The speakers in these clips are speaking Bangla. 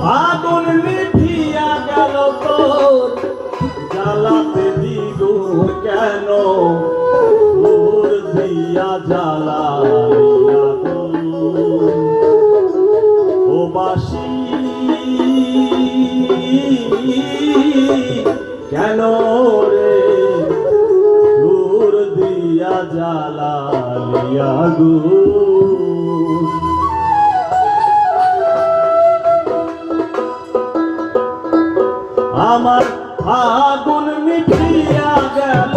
আগুন লিঠিয়া গেল তোর। জ্বালাতে দ্বিগুণ কেন? তোর দিয়া জ্বালাইয়া ও বাসি, কেন রে? তোর দিয়া জ্বালাইয়া গো। আমার আগুন মিঠিয়া গেল।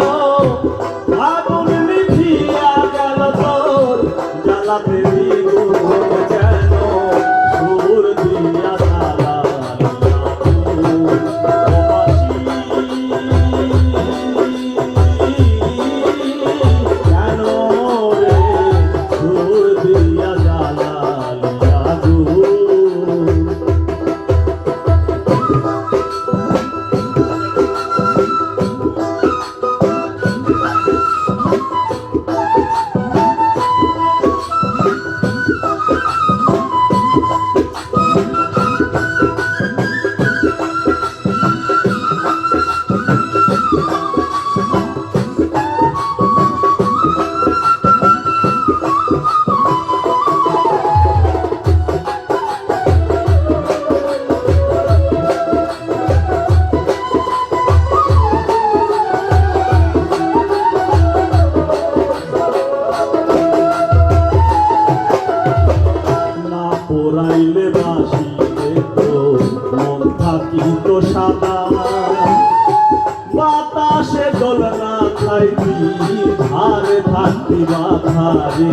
রে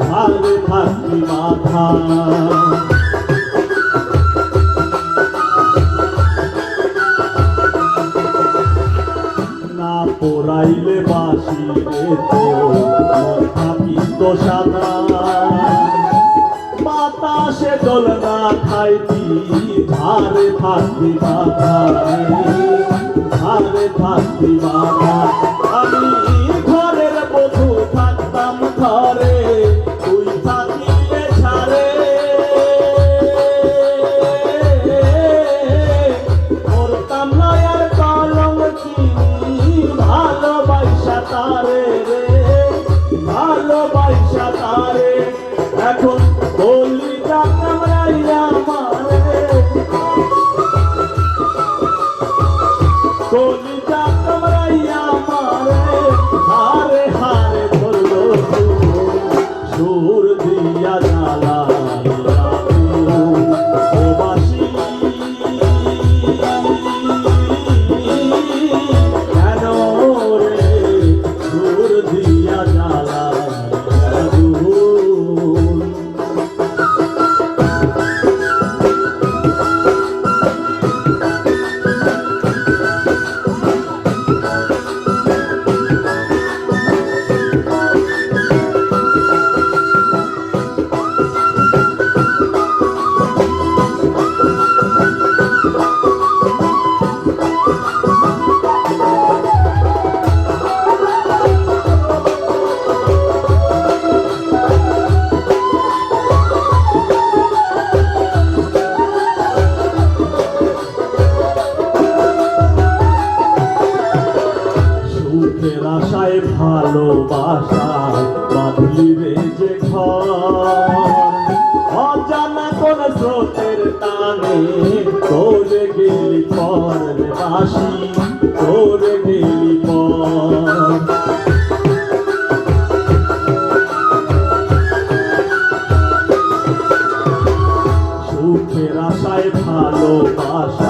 ধারে থাকতি মাথা। না পোড়াইলে বাসিলে তো মন থাকিত সাদা। বাতাসে দোলনা খাইতি ধারে থাকতি বাধা ধারে থাকতি বাধা আমি সুখের আশায় ভালোবাসায় যে ঘর। অজানা কোন স্রোতের টানে তোরে গেলি পর বাসি তোরে গেলি পর। সুখের আশায় ভালোবাসায়